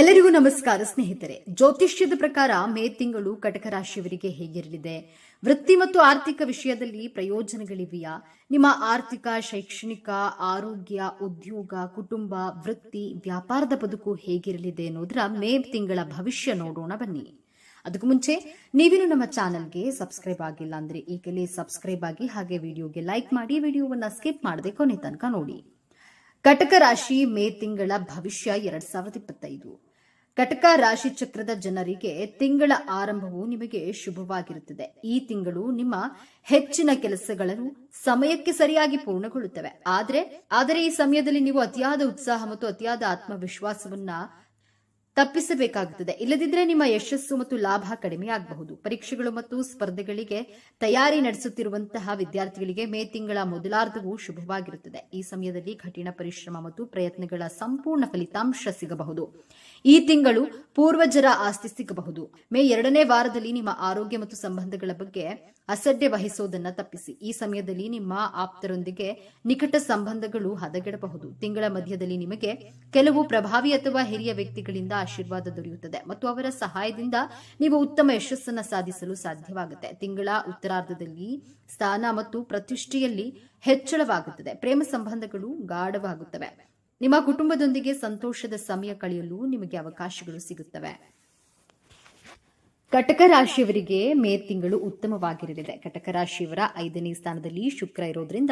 ಎಲ್ಲರಿಗೂ ನಮಸ್ಕಾರ ಸ್ನೇಹಿತರೆ. ಜ್ಯೋತಿಷ್ಯದ ಪ್ರಕಾರ ಮೇ ತಿಂಗಳು ಕಟಕ ರಾಶಿಯವರಿಗೆ ಹೇಗಿರಲಿದೆ? ವೃತ್ತಿ ಮತ್ತು ಆರ್ಥಿಕ ವಿಷಯದಲ್ಲಿ ಪ್ರಯೋಜನಗಳಿವೆಯಾ? ನಿಮ್ಮ ಆರ್ಥಿಕ, ಶೈಕ್ಷಣಿಕ, ಆರೋಗ್ಯ, ಉದ್ಯೋಗ, ಕುಟುಂಬ, ವೃತ್ತಿ, ವ್ಯಾಪಾರದ ಬದುಕು ಹೇಗಿರಲಿದೆ ಅನ್ನೋದರ ಮೇ ತಿಂಗಳ ಭವಿಷ್ಯ ನೋಡೋಣ ಬನ್ನಿ. ಅದಕ್ಕೂ ಮುಂಚೆ ನೀವೇನು ನಮ್ಮ ಚಾನೆಲ್ಗೆ ಸಬ್ಸ್ಕ್ರೈಬ್ ಆಗಿಲ್ಲ ಅಂದ್ರೆ ಈಗಲೇ ಸಬ್ಸ್ಕ್ರೈಬ್ ಆಗಿ ಹಾಗೆ ವಿಡಿಯೋಗೆ ಲೈಕ್ ಮಾಡಿ, ವಿಡಿಯೋವನ್ನ ಸ್ಕಿಪ್ ಮಾಡದೆ ಕೊನೆ ತನಕ ನೋಡಿ. ಕಟಕ ರಾಶಿ ಮೇ ತಿಂಗಳ ಭವಿಷ್ಯ ಎರಡ್ ಸಾವಿರದ ಇಪ್ಪತ್ತೈದು. ಕಟಕ ರಾಶಿ ಚಕ್ರದ ಜನರಿಗೆ ತಿಂಗಳ ಆರಂಭವು ನಿಮಗೆ ಶುಭವಾಗಿರುತ್ತದೆ. ಈ ತಿಂಗಳು ನಿಮ್ಮ ಹೆಚ್ಚಿನ ಕೆಲಸಗಳನ್ನು ಸಮಯಕ್ಕೆ ಸರಿಯಾಗಿ ಪೂರ್ಣಗೊಳ್ಳುತ್ತವೆ. ಆದರೆ ಆದರೆ ಈ ಸಮಯದಲ್ಲಿ ನೀವು ಅತಿಯಾದ ಉತ್ಸಾಹ ಮತ್ತು ಅತಿಯಾದ ಆತ್ಮವಿಶ್ವಾಸವನ್ನ ತಪ್ಪಿಸಬೇಕಾಗುತ್ತದೆ. ಇಲ್ಲದಿದ್ದರೆ ನಿಮ್ಮ ಯಶಸ್ಸು ಮತ್ತು ಲಾಭ ಕಡಿಮೆಯಾಗಬಹುದು ಪರೀಕ್ಷೆಗಳು ಮತ್ತು ಸ್ಪರ್ಧೆಗಳಿಗೆ ತಯಾರಿ ನಡೆಸುತ್ತಿರುವಂತಹ ವಿದ್ಯಾರ್ಥಿಗಳಿಗೆ ಮೇ ತಿಂಗಳ ಮೊದಲಾರ್ಧವು ಶುಭವಾಗಿರುತ್ತದೆ. ಈ ಸಮಯದಲ್ಲಿ ಕಠಿಣ ಪರಿಶ್ರಮ ಮತ್ತು ಪ್ರಯತ್ನಗಳ ಸಂಪೂರ್ಣ ಫಲಿತಾಂಶ ಸಿಗಬಹುದು. ಈ ತಿಂಗಳು ಪೂರ್ವಜರ ಆಸ್ತಿ ಸಿಗಬಹುದು. ಮೇ ಎರಡನೇ ವಾರದಲ್ಲಿ ನಿಮ್ಮ ಆರೋಗ್ಯ ಮತ್ತು ಸಂಬಂಧಗಳ ಬಗ್ಗೆ ಅಸಡ್ಡೆ ವಹಿಸೋದನ್ನ ತಪ್ಪಿಸಿ. ಈ ಸಮಯದಲ್ಲಿ ನಿಮ್ಮ ಆಪ್ತರೊಂದಿಗೆ ನಿಕಟ ಸಂಬಂಧಗಳು ಹದಗೆಡಬಹುದು. ತಿಂಗಳ ಮಧ್ಯದಲ್ಲಿ ನಿಮಗೆ ಕೆಲವು ಪ್ರಭಾವಿ ಅಥವಾ ಹಿರಿಯ ವ್ಯಕ್ತಿಗಳಿಂದ ಆಶೀರ್ವಾದ ದೊರೆಯುತ್ತದೆ ಮತ್ತು ಅವರ ಸಹಾಯದಿಂದ ನೀವು ಉತ್ತಮ ಯಶಸ್ಸನ್ನು ಸಾಧಿಸಲು ಸಾಧ್ಯವಾಗುತ್ತೆ. ತಿಂಗಳ ಉತ್ತರಾರ್ಧದಲ್ಲಿ ಸ್ಥಾನ ಮತ್ತು ಪ್ರತಿಷ್ಠೆಯಲ್ಲಿ ಹೆಚ್ಚಳವಾಗುತ್ತದೆ. ಪ್ರೇಮ ಸಂಬಂಧಗಳು ಗಾಢವಾಗುತ್ತವೆ. ನಿಮ್ಮ ಕುಟುಂಬದೊಂದಿಗೆ ಸಂತೋಷದ ಸಮಯ ಕಳೆಯಲು ನಿಮಗೆ ಅವಕಾಶಗಳು ಸಿಗುತ್ತವೆ. ಕಟಕ ರಾಶಿಯವರಿಗೆ ಮೇ ತಿಂಗಳು ಉತ್ತಮವಾಗಿರಲಿದೆ. ಕಟಕ ರಾಶಿಯವರ ಐದನೇ ಸ್ಥಾನದಲ್ಲಿ ಶುಕ್ರ ಇರೋದ್ರಿಂದ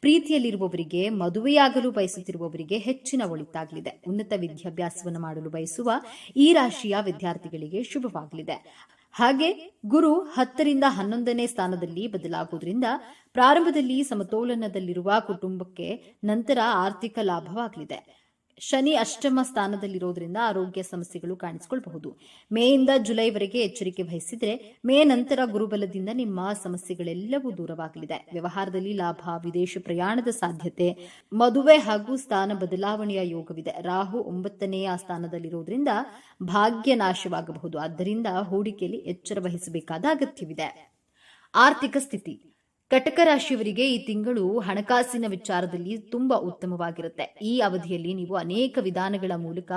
ಪ್ರೀತಿಯಲ್ಲಿರುವವರಿಗೆ, ಮದುವೆಯಾಗಲು ಬಯಸುತ್ತಿರುವವರಿಗೆ ಹೆಚ್ಚಿನ ಒಳಿತಾಗಲಿದೆ. ಉನ್ನತ ವಿದ್ಯಾಭ್ಯಾಸವನ್ನು ಮಾಡಲು ಬಯಸುವ ಈ ರಾಶಿಯ ವಿದ್ಯಾರ್ಥಿಗಳಿಗೆ ಶುಭವಾಗಲಿದೆ. ಹಾಗೆ ಗುರು ಹತ್ತರಿಂದ ಹನ್ನೊಂದನೇ ಸ್ಥಾನದಲ್ಲಿ ಬದಲಾಗುವುದರಿಂದ ಪ್ರಾರಂಭದಲ್ಲಿ ಸಮತೋಲನದಲ್ಲಿರುವ ಕುಟುಂಬಕ್ಕೆ ನಂತರ ಆರ್ಥಿಕ ಲಾಭವಾಗಲಿದೆ. ಶನಿ ಅಷ್ಟಮ ಸ್ಥಾನದಲ್ಲಿರೋದ್ರಿಂದ ಆರೋಗ್ಯ ಸಮಸ್ಯೆಗಳು ಕಾಣಿಸಿಕೊಳ್ಳಬಹುದು ಮೇಯಿಂದ ಜುಲೈವರೆಗೆ ಎಚ್ಚರಿಕೆ ವಹಿಸಿದ್ರೆ ಮೇ ನಂತರ ಗುರುಬಲದಿಂದ ನಿಮ್ಮ ಸಮಸ್ಯೆಗಳೆಲ್ಲವೂ ದೂರವಾಗಲಿದೆ. ವ್ಯವಹಾರದಲ್ಲಿ ಲಾಭ, ವಿದೇಶ ಪ್ರಯಾಣದ ಸಾಧ್ಯತೆ, ಮದುವೆ ಹಾಗೂ ಸ್ಥಾನ ಬದಲಾವಣೆಯ ಯೋಗವಿದೆ. ರಾಹು ಒಂಬತ್ತನೆಯ ಸ್ಥಾನದಲ್ಲಿರೋದ್ರಿಂದ ಭಾಗ್ಯ ನಾಶವಾಗಬಹುದು. ಆದ್ದರಿಂದ ಹೂಡಿಕೆಯಲ್ಲಿ ಎಚ್ಚರ ವಹಿಸಬೇಕಾದ ಅಗತ್ಯವಿದೆ. ಆರ್ಥಿಕ ಸ್ಥಿತಿ. ಕಟಕ ರಾಶಿಯವರಿಗೆ ಈ ತಿಂಗಳು ಹಣಕಾಸಿನ ವಿಚಾರದಲ್ಲಿ ತುಂಬಾ ಉತ್ತಮವಾಗಿರುತ್ತೆ. ಈ ಅವಧಿಯಲ್ಲಿ ನೀವು ಅನೇಕ ವಿಧಾನಗಳ ಮೂಲಕ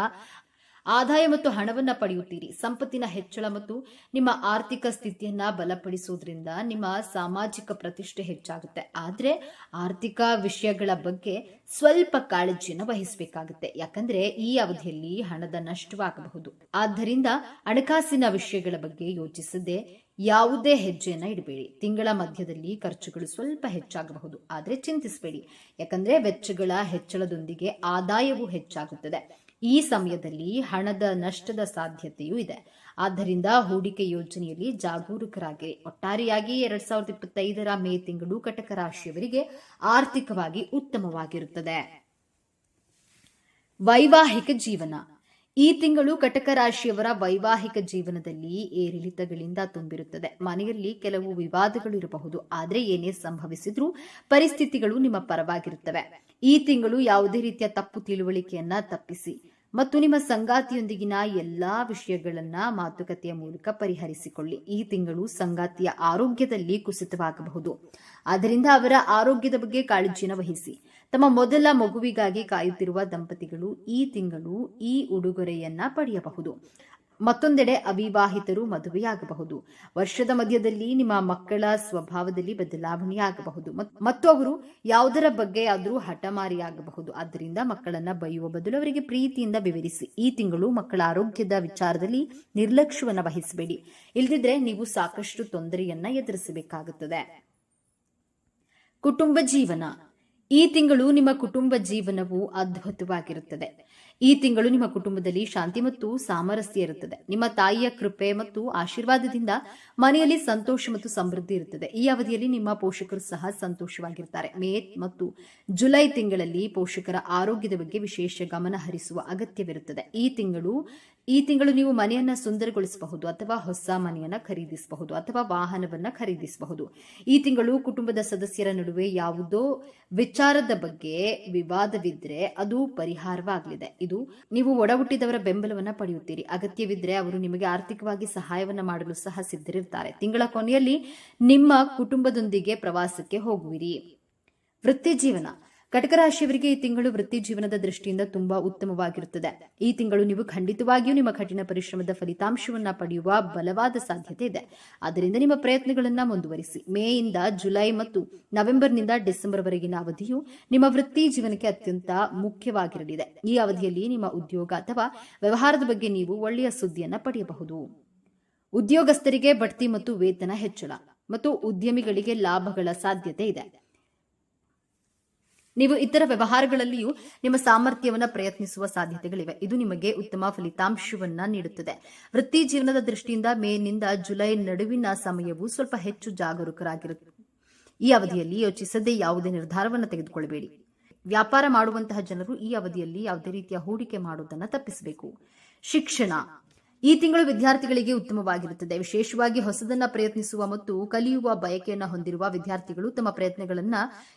ಆದಾಯ ಮತ್ತು ಹಣವನ್ನ ಪಡೆಯುತ್ತೀರಿ. ಸಂಪತ್ತಿನ ಹೆಚ್ಚಳ ಮತ್ತು ನಿಮ್ಮ ಆರ್ಥಿಕ ಸ್ಥಿತಿಯನ್ನ ಬಲಪಡಿಸುವುದರಿಂದ ನಿಮ್ಮ ಸಾಮಾಜಿಕ ಪ್ರತಿಷ್ಠೆ ಹೆಚ್ಚಾಗುತ್ತೆ. ಆದ್ರೆ ಆರ್ಥಿಕ ವಿಷಯಗಳ ಬಗ್ಗೆ ಸ್ವಲ್ಪ ಕಾಳಜಿಯನ್ನು ವಹಿಸಬೇಕಾಗುತ್ತೆ. ಯಾಕಂದ್ರೆ ಈ ಅವಧಿಯಲ್ಲಿ ಹಣದ ನಷ್ಟವಾಗಬಹುದು. ಆದ್ದರಿಂದ ಹಣಕಾಸಿನ ವಿಷಯಗಳ ಬಗ್ಗೆ ಯೋಚಿಸದೆ ಯಾವುದೇ ಹೆಜ್ಜೆಯನ್ನ ಇಡಬೇಡಿ. ತಿಂಗಳ ಮಧ್ಯದಲ್ಲಿ ಖರ್ಚುಗಳು ಸ್ವಲ್ಪ ಹೆಚ್ಚಾಗಬಹುದು. ಆದರೆ ಚಿಂತಿಸಬೇಡಿ. ಯಾಕಂದ್ರೆ ವೆಚ್ಚಗಳ ಹೆಚ್ಚಳದೊಂದಿಗೆ ಆದಾಯವೂ ಹೆಚ್ಚಾಗುತ್ತದೆ. ಈ ಸಮಯದಲ್ಲಿ ಹಣದ ನಷ್ಟದ ಸಾಧ್ಯತೆಯೂ ಇದೆ. ಆದ್ದರಿಂದ ಹೂಡಿಕೆ ಯೋಜನೆಯಲ್ಲಿ ಜಾಗರೂಕರಾಗಿ, ಒಟ್ಟಾರೆಯಾಗಿ ಎರಡ್ ಸಾವಿರದ ಇಪ್ಪತ್ತೈದರ ಮೇ ತಿಂಗಳು ಕಟಕ ರಾಶಿಯವರಿಗೆ ಆರ್ಥಿಕವಾಗಿ ಉತ್ತಮವಾಗಿರುತ್ತದೆ. ವೈವಾಹಿಕ ಜೀವನ. ಈ ತಿಂಗಳು ಕಟಕ ರಾಶಿಯವರ ವೈವಾಹಿಕ ಜೀವನದಲ್ಲಿ ಏರಿಳಿತಗಳಿಂದ ತುಂಬಿರುತ್ತದೆ. ಮನೆಯಲ್ಲಿ ಕೆಲವು ವಿವಾದಗಳು ಇರಬಹುದು. ಆದರೆ ಏನೇ ಸಂಭವಿಸಿದ್ರೂ ಪರಿಸ್ಥಿತಿಗಳು ನಿಮ್ಮ ಪರವಾಗಿರುತ್ತವೆ. ಈ ತಿಂಗಳು ಯಾವುದೇ ರೀತಿಯ ತಪ್ಪು ತಿಳುವಳಿಕೆಯನ್ನ ತಪ್ಪಿಸಿ. ಮತ್ತು ನಿಮ್ಮ ಸಂಗಾತಿಯೊಂದಿಗಿನ ಎಲ್ಲಾ ವಿಷಯಗಳನ್ನ ಮಾತುಕತೆಯ ಮೂಲಕ ಪರಿಹರಿಸಿಕೊಳ್ಳಿ. ಈ ತಿಂಗಳು ಸಂಗಾತಿಯ ಆರೋಗ್ಯದಲ್ಲಿ ಕುಸಿತವಾಗಬಹುದು. ಆದ್ದರಿಂದ ಅವರ ಆರೋಗ್ಯದ ಬಗ್ಗೆ ಕಾಳಜಿಯನ್ನು ವಹಿಸಿ. ತಮ್ಮ ಮೊದಲ ಮಗುವಿಗಾಗಿ ಕಾಯುತ್ತಿರುವ ದಂಪತಿಗಳು ಈ ತಿಂಗಳು ಈ ಉಡುಗೊರೆಯನ್ನ ಪಡೆಯಬಹುದು. ಮತ್ತೊಂದೆಡೆ ಅವಿವಾಹಿತರು ಮದುವೆಯಾಗಬಹುದು. ವರ್ಷದ ಮಧ್ಯದಲ್ಲಿ ನಿಮ್ಮ ಮಕ್ಕಳ ಸ್ವಭಾವದಲ್ಲಿ ಬದಲಾವಣೆಯಾಗಬಹುದು. ಮತ್ತು ಅವರು ಯಾವುದರ ಬಗ್ಗೆ ಆದರೂ ಹಠಮಾರಿಯಾಗಬಹುದು. ಆದ್ದರಿಂದ ಮಕ್ಕಳನ್ನ ಬೈಯುವ ಬದಲು ಅವರಿಗೆ ಪ್ರೀತಿಯಿಂದ ವಿವರಿಸಿ. ಈ ತಿಂಗಳು ಮಕ್ಕಳ ಆರೋಗ್ಯದ ವಿಚಾರದಲ್ಲಿ ನಿರ್ಲಕ್ಷ್ಯವನ್ನು ವಹಿಸಬೇಡಿ. ಇಲ್ದಿದ್ರೆ ನೀವು ಸಾಕಷ್ಟು ತೊಂದರೆಯನ್ನ ಎದುರಿಸಬೇಕಾಗುತ್ತದೆ. ಕುಟುಂಬ ಜೀವನ. ಈ ತಿಂಗಳು ನಿಮ್ಮ ಕುಟುಂಬ ಜೀವನವು ಅದ್ಭುತವಾಗಿರುತ್ತದೆ. ಈ ತಿಂಗಳು ನಿಮ್ಮ ಕುಟುಂಬದಲ್ಲಿ ಶಾಂತಿ ಮತ್ತು ಸಾಮರಸ್ಯ ಇರುತ್ತದೆ. ನಿಮ್ಮ ತಾಯಿಯ ಕೃಪೆ ಮತ್ತು ಆಶೀರ್ವಾದದಿಂದ ಮನೆಯಲ್ಲಿ ಸಂತೋಷ ಮತ್ತು ಸಮೃದ್ಧಿ ಇರುತ್ತದೆ. ಈ ಅವಧಿಯಲ್ಲಿ ನಿಮ್ಮ ಪೋಷಕರು ಸಹ ಸಂತೋಷವಾಗಿರ್ತಾರೆ. ಮೇ ಮತ್ತು ಜುಲೈ ತಿಂಗಳಲ್ಲಿ ಪೋಷಕರ ಆರೋಗ್ಯದ ಬಗ್ಗೆ ವಿಶೇಷ ಗಮನ ಹರಿಸುವ ಅಗತ್ಯವಿರುತ್ತದೆ. ಈ ತಿಂಗಳು ಈ ತಿಂಗಳು ನೀವು ಮನೆಯನ್ನ ಸುಂದರಗೊಳಿಸಬಹುದು ಅಥವಾ ಹೊಸ ಮನೆಯನ್ನ ಖರೀದಿಸಬಹುದು ಅಥವಾ ವಾಹನವನ್ನ ಖರೀದಿಸಬಹುದು. ಈ ತಿಂಗಳು ಕುಟುಂಬದ ಸದಸ್ಯರ ನಡುವೆ ಯಾವುದೋ ವಿಚಾರದ ಬಗ್ಗೆ ವಿವಾದವಿದ್ರೆ ಅದು ಪರಿಹಾರವಾಗಲಿದೆ. ಇದು ನೀವು ಒಡಹುಟ್ಟಿದವರ ಬೆಂಬಲವನ್ನ ಪಡೆಯುತ್ತೀರಿ. ಅಗತ್ಯವಿದ್ರೆ ಅವರು ನಿಮಗೆ ಆರ್ಥಿಕವಾಗಿ ಸಹಾಯವನ್ನ ಮಾಡಲು ಸಹ ಸಿದ್ಧರಿರ್ತಾರೆ. ತಿಂಗಳ ಕೊನೆಯಲ್ಲಿ ನಿಮ್ಮ ಕುಟುಂಬದೊಂದಿಗೆ ಪ್ರವಾಸಕ್ಕೆ ಹೋಗುವಿರಿ. ವೃತ್ತಿ ಜೀವನ ಕಟಕ ರಾಶಿಯವರಿಗೆ ಈ ತಿಂಗಳು ವೃತ್ತಿ ಜೀವನದ ದೃಷ್ಟಿಯಿಂದ ತುಂಬಾ ಉತ್ತಮವಾಗಿರುತ್ತದೆ. ಈ ತಿಂಗಳು ನೀವು ಖಂಡಿತವಾಗಿಯೂ ನಿಮ್ಮ ಕಠಿಣ ಪರಿಶ್ರಮದ ಫಲಿತಾಂಶವನ್ನ ಪಡೆಯುವ ಬಲವಾದ ಸಾಧ್ಯತೆ ಇದೆ. ಆದ್ದರಿಂದ ನಿಮ್ಮ ಪ್ರಯತ್ನಗಳನ್ನ ಮುಂದುವರಿಸಿ. ಮೇಯಿಂದ ಜುಲೈ ಮತ್ತು ನವೆಂಬರ್ನಿಂದ ಡಿಸೆಂಬರ್ ವರೆಗಿನ ಅವಧಿಯು ನಿಮ್ಮ ವೃತ್ತಿ ಜೀವನಕ್ಕೆ ಅತ್ಯಂತ ಮುಖ್ಯವಾಗಿರಲಿದೆ. ಈ ಅವಧಿಯಲ್ಲಿ ನಿಮ್ಮ ಉದ್ಯೋಗ ಅಥವಾ ವ್ಯವಹಾರದ ಬಗ್ಗೆ ನೀವು ಒಳ್ಳೆಯ ಸುದ್ದಿಯನ್ನ ಪಡೆಯಬಹುದು. ಉದ್ಯೋಗಸ್ಥರಿಗೆ ಬಡ್ತಿ ಮತ್ತು ವೇತನ ಹೆಚ್ಚಳ ಮತ್ತು ಉದ್ಯಮಿಗಳಿಗೆ ಲಾಭಗಳ ಸಾಧ್ಯತೆ ಇದೆ. ನೀವು ಇತರ ವ್ಯವಹಾರಗಳಲ್ಲಿಯೂ ನಿಮ್ಮ ಸಾಮರ್ಥ್ಯವನ್ನು ಪ್ರಯತ್ನಿಸುವ ಸಾಧ್ಯತೆಗಳಿವೆ. ಇದು ನಿಮಗೆ ಉತ್ತಮ ಫಲಿತಾಂಶವನ್ನ ನೀಡುತ್ತದೆ. ವೃತ್ತಿ ಜೀವನದ ದೃಷ್ಟಿಯಿಂದ ಮೇನಿಂದ ಜುಲೈ ನಡುವಿನ ಸಮಯವು ಸ್ವಲ್ಪ ಹೆಚ್ಚು ಜಾಗರೂಕರಾಗಿರುತ್ತದೆ ಈ ಅವಧಿಯಲ್ಲಿ ಯೋಚಿಸದೆ ಯಾವುದೇ ನಿರ್ಧಾರವನ್ನು ತೆಗೆದುಕೊಳ್ಳಬೇಡಿ. ವ್ಯಾಪಾರ ಮಾಡುವಂತಹ ಜನರು ಈ ಅವಧಿಯಲ್ಲಿ ಯಾವುದೇ ರೀತಿಯ ಹೂಡಿಕೆ ಮಾಡುವುದನ್ನು ತಪ್ಪಿಸಬೇಕು. ಶಿಕ್ಷಣ ಈ ತಿಂಗಳು ವಿದ್ಯಾರ್ಥಿಗಳಿಗೆ ಉತ್ತಮವಾಗಿರುತ್ತದೆ. ವಿಶೇಷವಾಗಿ ಹೊಸದನ್ನ ಪ್ರಯತ್ನಿಸುವ ಮತ್ತು ಕಲಿಯುವ ಬಯಕೆಯನ್ನು ಹೊಂದಿರುವ ವಿದ್ಯಾರ್ಥಿಗಳು ತಮ್ಮ ಪ್ರಯತ್ನಗಳನ್ನ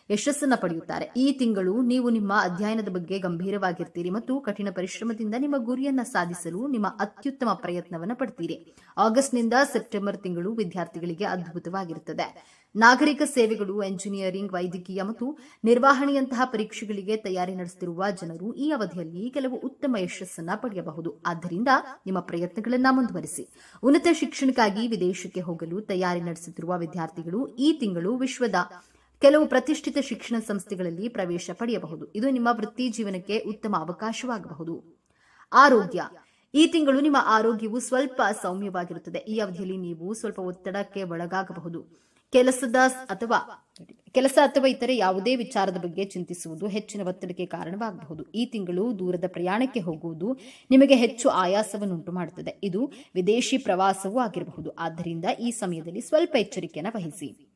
ಯಶಸ್ಸನ್ನ ಪಡೆಯುತ್ತಾರೆ. ಈ ತಿಂಗಳು ನೀವು ನಿಮ್ಮ ಅಧ್ಯಯನದ ಬಗ್ಗೆ ಗಂಭೀರವಾಗಿರ್ತೀರಿ ಮತ್ತು ಕಠಿಣ ಪರಿಶ್ರಮದಿಂದ ನಿಮ್ಮ ಗುರಿಯನ್ನ ಸಾಧಿಸಲು ನಿಮ್ಮ ಅತ್ಯುತ್ತಮ ಪ್ರಯತ್ನವನ್ನ ಪಡ್ತೀರಿ. ಆಗಸ್ಟ್ನಿಂದ ಸೆಪ್ಟೆಂಬರ್ ತಿಂಗಳು ವಿದ್ಯಾರ್ಥಿಗಳಿಗೆ ಅದ್ಭುತವಾಗಿರುತ್ತದೆ. ನಾಗರಿಕ ಸೇವೆಗಳು ಎಂಜಿನಿಯರಿಂಗ್ ವೈದ್ಯಕೀಯ ಮತ್ತು ನಿರ್ವಹಣೆಯಂತಹ ಪರೀಕ್ಷೆಗಳಿಗೆ ತಯಾರಿ ನಡೆಸುತ್ತಿರುವ ಜನರು ಈ ಅವಧಿಯಲ್ಲಿ ಕೆಲವು ಉತ್ತಮ ಯಶಸ್ಸನ್ನು ಪಡೆಯಬಹುದು. ಆದ್ದರಿಂದ ನಿಮ್ಮ ಪ್ರಯತ್ನಗಳನ್ನು ಮುಂದುವರಿಸಿ. ಉನ್ನತ ಶಿಕ್ಷಣಕ್ಕಾಗಿ ವಿದೇಶಕ್ಕೆ ಹೋಗಲು ತಯಾರಿ ನಡೆಸುತ್ತಿರುವ ವಿದ್ಯಾರ್ಥಿಗಳು ಈ ತಿಂಗಳು ವಿಶ್ವದ ಕೆಲವು ಪ್ರತಿಷ್ಠಿತ ಶಿಕ್ಷಣ ಸಂಸ್ಥೆಗಳಲ್ಲಿ ಪ್ರವೇಶ ಪಡೆಯಬಹುದು. ಇದು ನಿಮ್ಮ ವೃತ್ತಿ ಜೀವನಕ್ಕೆ ಉತ್ತಮ ಅವಕಾಶವಾಗಬಹುದು. ಆರೋಗ್ಯ. ಈ ತಿಂಗಳು ನಿಮ್ಮ ಆರೋಗ್ಯವು ಸ್ವಲ್ಪ ಸೌಮ್ಯವಾಗಿರುತ್ತದೆ. ಈ ಅವಧಿಯಲ್ಲಿ ನೀವು ಸ್ವಲ್ಪ ಒತ್ತಡಕ್ಕೆ ಒಳಗಾಗಬಹುದು. ಕೆಲಸದ ಅಥವಾ ಕೆಲಸ ಅಥವಾ ಇತರೆ ಯಾವುದೇ ವಿಚಾರದ ಬಗ್ಗೆ ಚಿಂತಿಸುವುದು ಹೆಚ್ಚಿನ ಒತ್ತಡಕ್ಕೆ ಕಾರಣವಾಗಬಹುದು. ಈ ತಿಂಗಳು ದೂರದ ಪ್ರಯಾಣಕ್ಕೆ ಹೋಗುವುದು ನಿಮಗೆ ಹೆಚ್ಚು ಆಯಾಸವನ್ನುಂಟು ಮಾಡುತ್ತದೆ. ಇದು ವಿದೇಶಿ ಪ್ರವಾಸವೂ ಆಗಿರಬಹುದು. ಆದ್ದರಿಂದ ಈ ಸಮಯದಲ್ಲಿ ಸ್ವಲ್ಪ ಎಚ್ಚರಿಕೆಯನ್ನು ವಹಿಸಿ.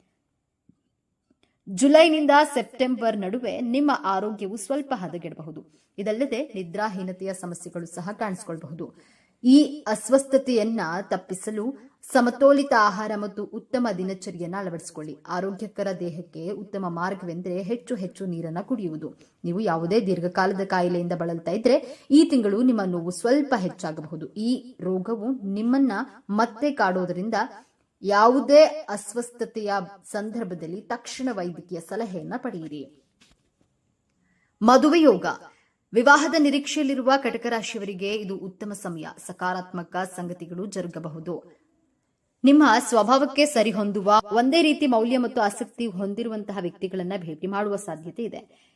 ಜುಲೈನಿಂದ ಸೆಪ್ಟೆಂಬರ್ ನಡುವೆ ನಿಮ್ಮ ಆರೋಗ್ಯವು ಸ್ವಲ್ಪ ಹದಗೆಡಬಹುದು. ಇದಲ್ಲದೆ ನಿದ್ರಾಹೀನತೆಯ ಸಮಸ್ಯೆಗಳು ಸಹ ಕಾಣಿಸಿಕೊಳ್ಳಬಹುದು ಈ ಅಸ್ವಸ್ಥತೆಯನ್ನ ತಪ್ಪಿಸಲು ಸಮತೋಲಿತ ಆಹಾರ ಮತ್ತು ಉತ್ತಮ ದಿನಚರಿಯನ್ನು ಅಳವಡಿಸಿಕೊಳ್ಳಿ. ಆರೋಗ್ಯಕರ ದೇಹಕ್ಕೆ ಉತ್ತಮ ಮಾರ್ಗವೆಂದರೆ ಹೆಚ್ಚು ಹೆಚ್ಚು ನೀರನ್ನು ಕುಡಿಯುವುದು. ನೀವು ಯಾವುದೇ ದೀರ್ಘಕಾಲದ ಕಾಯಿಲೆಯಿಂದ ಬಳಲ್ತಾ ಇದ್ರೆ ಈ ತಿಂಗಳು ನಿಮ್ಮ ನೋವು ಸ್ವಲ್ಪ ಹೆಚ್ಚಾಗಬಹುದು. ಈ ರೋಗವು ನಿಮ್ಮನ್ನ ಮತ್ತೆ ಕಾಡೋದರಿಂದ ಯಾವುದೇ ಅಸ್ವಸ್ಥತೆಯ ಸಂದರ್ಭದಲ್ಲಿ ತಕ್ಷಣ ವೈದ್ಯಕೀಯ ಸಲಹೆಯನ್ನ ಪಡೆಯಿರಿ. ಮದುವೆ ಯೋಗ. ವಿವಾಹದ ನಿರೀಕ್ಷೆಯಲ್ಲಿರುವ ಕಟಕ ರಾಶಿಯವರಿಗೆ ಇದು ಉತ್ತಮ ಸಮಯ. ಸಕಾರಾತ್ಮಕ ಸಂಗತಿಗಳು ಜರುಗಬಹುದು. ನಿಮ್ಮ ಸ್ವಭಾವಕ್ಕೆ ಸರಿಹೊಂದುವ ಒಂದೇ ರೀತಿ ಮೌಲ್ಯ ಮತ್ತು ಆಸಕ್ತಿ ಹೊಂದಿರುವಂತಹ ವ್ಯಕ್ತಿಗಳನ್ನ ಭೇಟಿ ಮಾಡುವ ಸಾಧ್ಯತೆ ಇದೆ.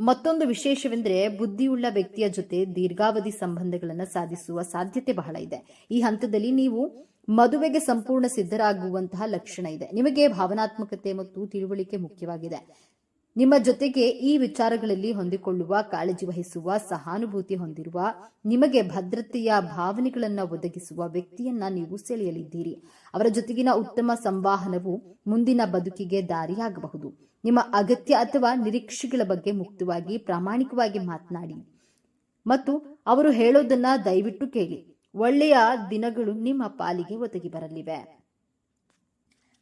ಮತ್ತೊಂದು ವಿಶೇಷವೆಂದರೆ, ಬುದ್ಧಿಯುಳ್ಳ ವ್ಯಕ್ತಿಯ ಜೊತೆ ದೀರ್ಘಾವಧಿ ಸಂಬಂಧಗಳನ್ನು ಸಾಧಿಸುವ ಸಾಧ್ಯತೆ ಬಹಳ ಇದೆ. ಈ ಹಂತದಲ್ಲಿ ನೀವು ಮದುವೆಗೆ ಸಂಪೂರ್ಣ ಸಿದ್ಧರಾಗುವಂತಹ ಲಕ್ಷಣ ಇದೆ. ನಿಮಗೆ ಭಾವನಾತ್ಮಕತೆ ಮತ್ತು ತಿಳುವಳಿಕೆ ಮುಖ್ಯವಾಗಿದೆ. ನಿಮ್ಮ ಜೊತೆಗೆ ಈ ವಿಚಾರಗಳಲ್ಲಿ ಹೊಂದಿಕೊಳ್ಳುವ, ಕಾಳಜಿ ವಹಿಸುವ, ಸಹಾನುಭೂತಿ ಹೊಂದಿರುವ, ನಿಮಗೆ ಭದ್ರತೆಯ ಭಾವನೆಗಳನ್ನು ಒದಗಿಸುವ ವ್ಯಕ್ತಿಯನ್ನ ನೀವು ಸೆಳೆಯಲಿದ್ದೀರಿ. ಅವರ ಜೊತೆಗಿನ ಉತ್ತಮ ಸಂವಹನವು ಮುಂದಿನ ಬದುಕಿಗೆ ದಾರಿಯಾಗಬಹುದು. ನಿಮ್ಮ ಅಗತ್ಯ ಅಥವಾ ನಿರೀಕ್ಷೆಗಳ ಬಗ್ಗೆ ಮುಕ್ತವಾಗಿ, ಪ್ರಾಮಾಣಿಕವಾಗಿ ಮಾತನಾಡಿ. ಮತ್ತು ಅವರು ಹೇಳೋದನ್ನ ದಯವಿಟ್ಟು ಕೇಳಿ. ಒಳ್ಳೆಯ ದಿನಗಳು ನಿಮ್ಮ ಪಾಲಿಗೆ ಒದಗಿ ಬರಲಿವೆ.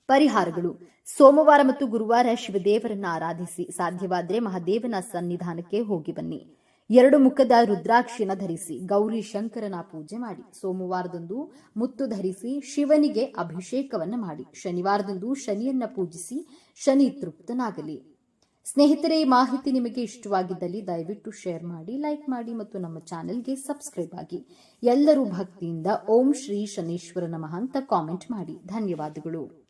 ಪರಿಹಾರಗಳು. ಸೋಮವಾರ ಮತ್ತು ಗುರುವಾರ ಶಿವದೇವರನ್ನ ಆರಾಧಿಸಿ ಸಾಧ್ಯವಾದರೆ ಮಹಾದೇವನ ಸನ್ನಿಧಾನಕ್ಕೆ ಹೋಗಿ ಬನ್ನಿ. ಎರಡು ಮುಖದ ರುದ್ರಾಕ್ಷಿನ ಧರಿಸಿ ಗೌರಿ ಶಂಕರನ ಪೂಜೆ ಮಾಡಿ. ಸೋಮವಾರದಂದು ಮುತ್ತು ಧರಿಸಿ ಶಿವನಿಗೆ ಅಭಿಷೇಕವನ್ನ ಮಾಡಿ. ಶನಿವಾರದಂದು ಶನಿಯನ್ನ ಪೂಜಿಸಿ ಶನಿ ತೃಪ್ತನಾಗಲಿ. ಸ್ನೇಹಿತರೆ, ಈ ಮಾಹಿತಿ ನಿಮಗೆ ಇಷ್ಟವಾಗಿದ್ದಲ್ಲಿ ದಯವಿಟ್ಟು ಶೇರ್ ಮಾಡಿ, ಲೈಕ್ ಮಾಡಿ ಮತ್ತು ನಮ್ಮ ಚಾನೆಲ್ಗೆ ಸಬ್ಸ್ಕ್ರೈಬ್ ಆಗಿ. ಎಲ್ಲರೂ ಭಕ್ತಿಯಿಂದ ಓಂ ಶ್ರೀ ಶನೀಶ್ವರ ನಮಃ ಅಂತ ಕಾಮೆಂಟ್ ಮಾಡಿ. ಧನ್ಯವಾದಗಳು.